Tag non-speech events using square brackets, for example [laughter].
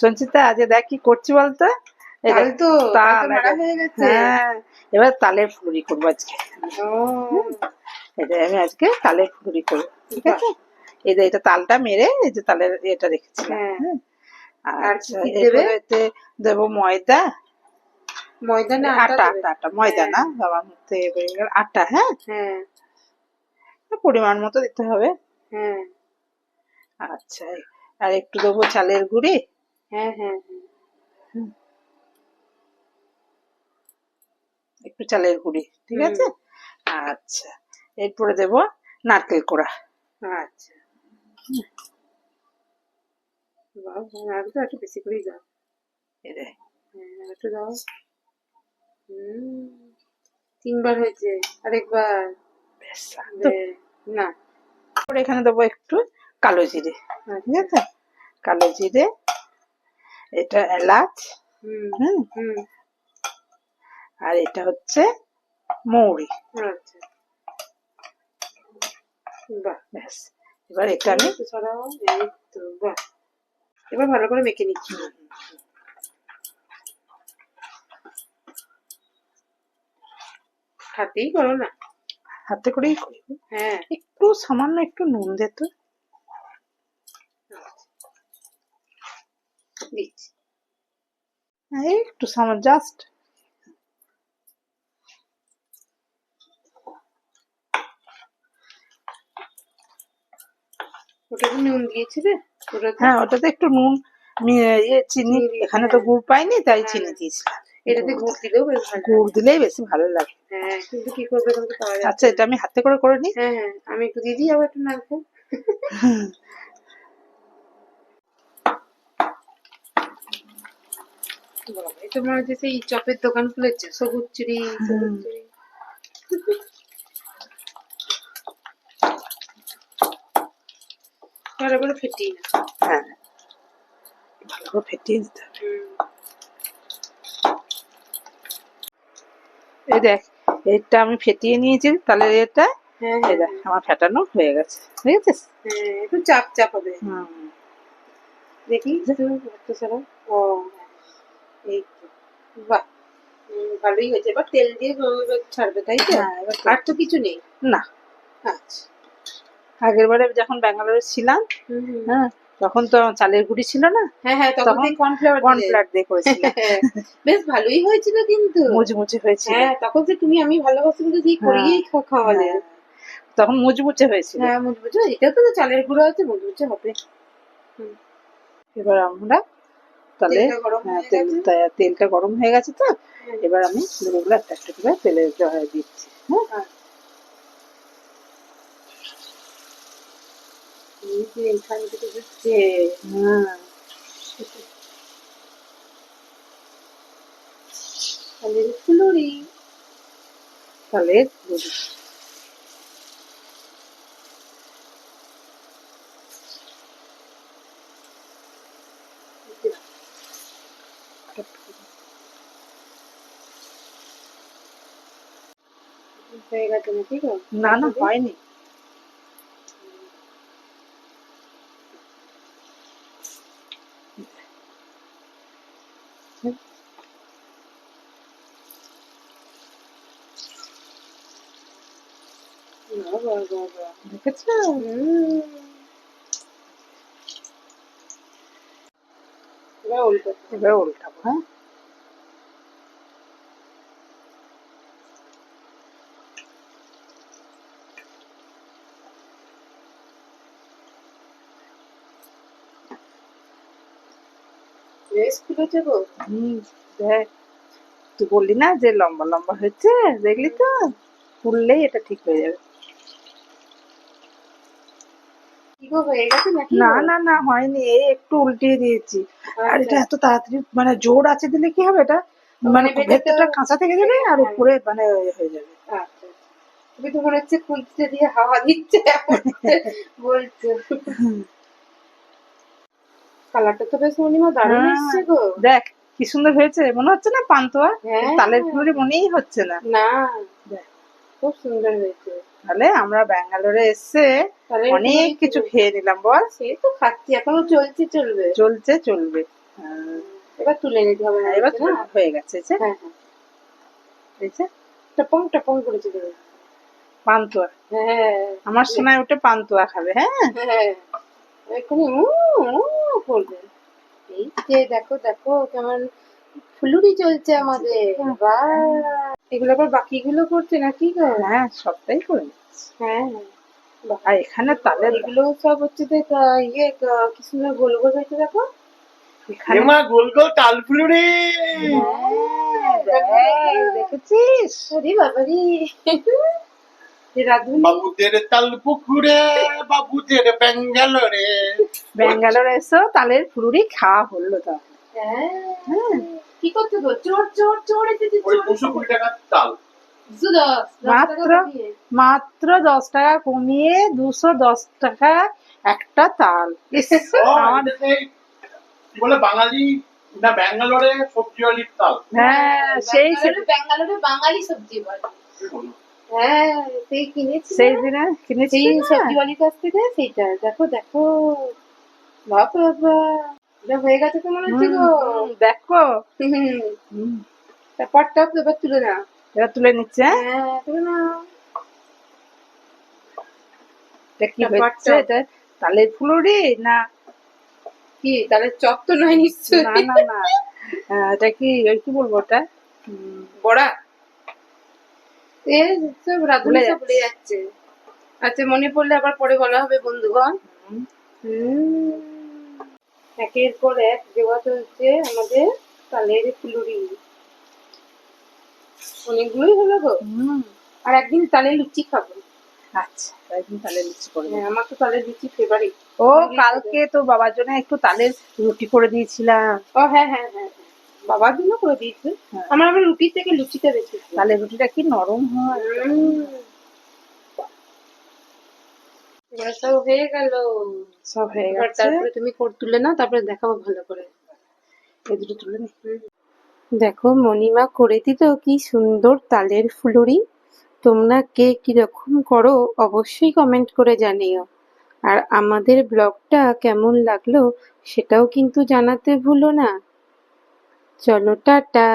সঞ্চিতা আজ দেখ কি করছি বলতো। হয়ে গেছে। হ্যাঁ এবার তালের ফুলুরি করব আজকে। এটা আমি আজকে তালের ফুলুরি করব ঠিক আছে? এই যে এটা তালটা মেরে এই যে তালের এটা হ্যাঁ। হ্যাঁ। আর আচ্ছা এতে দেবো? ময়দা। ময়দা না আটা আটা আটা ময়দা না বাবার মধ্যে এবারে আটা হ্যাঁ? হ্যাঁ। পরিমাণ মতো দিতে হবে। হ্যাঁ। আচ্ছা আর একটু দেবো চালের গুঁড়ি। হ্যাঁ হ্যাঁ হ্যাঁ। একটু চালের গুঁড়ি ঠিক আছে? আচ্ছা এরপরে দেবো নারকেল কোড়া। আচ্ছা। তো একটু বেশি করেই দাও। হ্যাঁ একটু দাও। তিনবার হয়েছে আরেকবার। না। এখানে দেবো একটু কালো জিরে ঠিক আচ্ছা। আছে? কালো জিরে এটা এলাচ হুম হুম? হুম। আর এটা হচ্ছে মৌরি। আচ্ছা। বাহ। ব্যাস এবার এটা আমি এবার ভালো করে মেখে নিচ্ছি। হাতেই করো না। হাতে করেই করি হ্যাঁ। একটু সামান্য একটু নুন দে তো। একটু জাস্ট ওটাতে নুন দিয়েছিলে হ্যাঁ ওটাতে একটু নুন ইয়ে চিনি এখানে তো। গুড় পাইনি তাই হ্যাঁ। চিনি দিয়েছিলাম। এটাতে গুড় দিলেও বেশ ভালো গুড় দিলেই বেশি ভালো লাগে। হ্যাঁ কিন্তু কি করবে এখন তো পাওয়া আচ্ছা এটা আমি হাতে করে করে নিই। হ্যাঁ হ্যাঁ আমি একটু দিয়ে দিই আবার একটু নারকেল মনে হচ্ছে সেই চপের দোকান খুলেছে সবুজ চুরি সবুজ চুরি। ভালো করে ফেটিয়ে না। হ্যাঁ। ভালো করে ফেটিয়ে দিতে হবে। এই দেখ এটা আমি ফেটিয়ে নিয়েছি তাহলে এটা হ্যাঁ হ্যাঁ। আমার ফেটানো হয়ে গেছে ঠিক আছে হ্যাঁ একটু চাপ চাপ হবে। দেখি একটু সারা ও। এই বাহ ভালোই হয়েছে। এবার তেল দিয়ে ছাড়বে তাই তো? হ্যাঁ, আর তো কিছু নেই? না। আচ্ছা। আগের বারে যখন ব্যাঙ্গালোরে ছিলাম। হ্যাঁ তখন তো চালের গুঁড়ি ছিল না? হ্যাঁ হ্যাঁ তখন তখন কর্নফ্লাওয়ার দিয়ে করেছিলাম [laughs] বেশ ভালোই হয়েছিল কিন্তু। মুচমুচে হয়েছিল। হ্যাঁ তখন যে তুমি আমি ভালোবাসি করিয়েই খাওয়ালে হ্যাঁ। তখন মুচমুচে হয়েছিল। হ্যাঁ মুচমুচে। এটা তো চালের গুঁড়ো আছে মুচমুচে হবে। এবার আমরা তাহলে তেলটা গরম হ্যাঁ, হয়ে তেল। তেলটা গরম হয়ে গেছে তো? এবার আমি গুঁড়োগুলো একটা একটা করে তেলে জড়ায় দিচ্ছি হ্যাঁ? হ্যাঁ। এখান থেকে হচ্ছে হ্যাঁ। চালের ফুলুরি। তাহলে গুঁড়ি। হয়ে গেছে নাকি গো? না না হয়নি। দেখেছ? এবার উল্টাবো হ্যাঁ? বেশ ফুলেছে গো হুম দেখ। তুই বললি না যে লম্বা লম্বা হয়েছে দেখলি তো? ফুললেই এটা ঠিক হয়ে যাবে। না না না হয়নি। এই একটু উল্টিয়ে দিয়েছি। আর এটা এত তাড়াতাড়ি মানে জোর আছে দিলে কি হবে এটা? মানে ভেতরটা- ভেতরটা কাঁচা থেকে যাবে আর হ্যাঁ। উপরে মানে হয়ে যাবে। আচ্ছা আচ্ছা। তুমি তো মনে হচ্ছে খুঁজতে দিয়ে হাওয়া দিচ্ছে। [laughs] বলছো। কালারটা তো বেশ মনিমা দারুণ হ্যাঁ। এসছে গো। দেখ কি সুন্দর হয়েছে। মনে হচ্ছে না পান্তুয়া? হ্যাঁ। তালের ফুলুরি মনেই হচ্ছে না। না। খুব সুন্দর হয়েছে। তাহলে আমরা ব্যাঙ্গালোরে এসে অনেক কিছু খেয়ে নিলাম বল। সে তো খাচ্ছি এখনও চলছে চলবে। চলছে চলবে। হ্যাঁ। এবার তুলে নিতে হবে না এবার হয়ে গেছে হ্যাঁ হ্যাঁ। টপং টপং করে চলে পান্তুয়া। হ্যাঁ। আমার সোনায় উঠে পান্তুয়া খাবে হ্যাঁ? হ্যাঁ। এখনই উ উ করবে? এই যে দেখো দেখো কেমন ফুলুরি চলছে আমাদের। বাহ! এগুলো আবার বাকিগুলো করছে নাকি গো? হ্যাঁ সবটাই করে হ্যাঁ। আর এখানে তালের এগুলো সব হচ্ছে যে ইয়ে কি সুন্দর গোল গোল হয়েছে দেখো। এখানে এমা গোল গোল তাল ফুলুরি! হ্যাঁ, দেখেছিস? আরে বাবারি! বাবুদের তাল পুকুরে বাবুদের ব্যাঙ্গালোরে। ব্যাঙ্গালোর এসো তালের ফুলুরি খাওয়া হলো তো। হ্যাঁ। কি করতে গো? চোর চোর চোর এসেছে চোর। দুশো কুড়ি টাকার তাল। মাত্র মাত্র দশ টাকা কমিয়ে দুশো দশ টাকা একটা তাল। সেই কি বলে বাঙালি না ব্যাঙ্গালোরে সবজিওয়ালির তাল। হ্যাঁ সেই ব্যাঙ্গালোরে ব্যাঙ্গালোরে বাঙালি সবজি বলে হ্যাঁ সেই কিনেছি সেই? দিনে? কাছ থেকে সেইটা। দেখো দেখো। বাবা বাবা এটা হয়ে গেছে তো মনে হচ্ছে গো। দেখো। হুম। হুম, তারপর টপ এবার তুলে না এবার তুলে নিচ্ছে হ্যাঁ? হ্যাঁ তুলে না এটা কি তারপর হচ্ছে? এটা তালের ফুলুরি না কি তাহলে চপ তো নয় নিশ্চয়ই? না না না। এটা কি ওই কি বলব ওটা? বড়া? এ সব রাধুনি ভুলে সব ভুলে যাচ্ছে। আচ্ছা মনে পড়লে আবার পরে বলা হবে বন্ধুগণ। একের পর এক দেওয়া চলছে আমাদের তালের ফুলুরি। অনেকগুলোই হলো গো। আর একদিন তালের লুচি খাব। আচ্ছা একদিন তালের লুচি করে হ্যাঁ, আমার তো তালের লুচি ফেভারিট ও কালকে তো বাবার জন্য একটু তালের রুটি করে দিয়েছিলাম। ও হ্যাঁ হ্যাঁ হ্যাঁ। বাবার জন্য করে দিয়েছে। হ্যাঁ। আমার আবার রুটির থেকে লুচিটা বেশি। তালের রুটিটা কি নরম হয়? সব হয়ে গেল। সব হয়ে গেছে। তারপরে তুমি কোট তুলে নাও তারপরে দেখাবো ভালো করে। এই দুটো তুলে দেখো মণিমা করে দিল কি সুন্দর তালের ফুলুরি। তোমরা কে কীরকম করো অবশ্যই কমেন্ট করে জানিও। আর আমাদের ব্লগটা কেমন লাগল সেটাও কিন্তু জানাতে ভুলো না। চলো টাটা।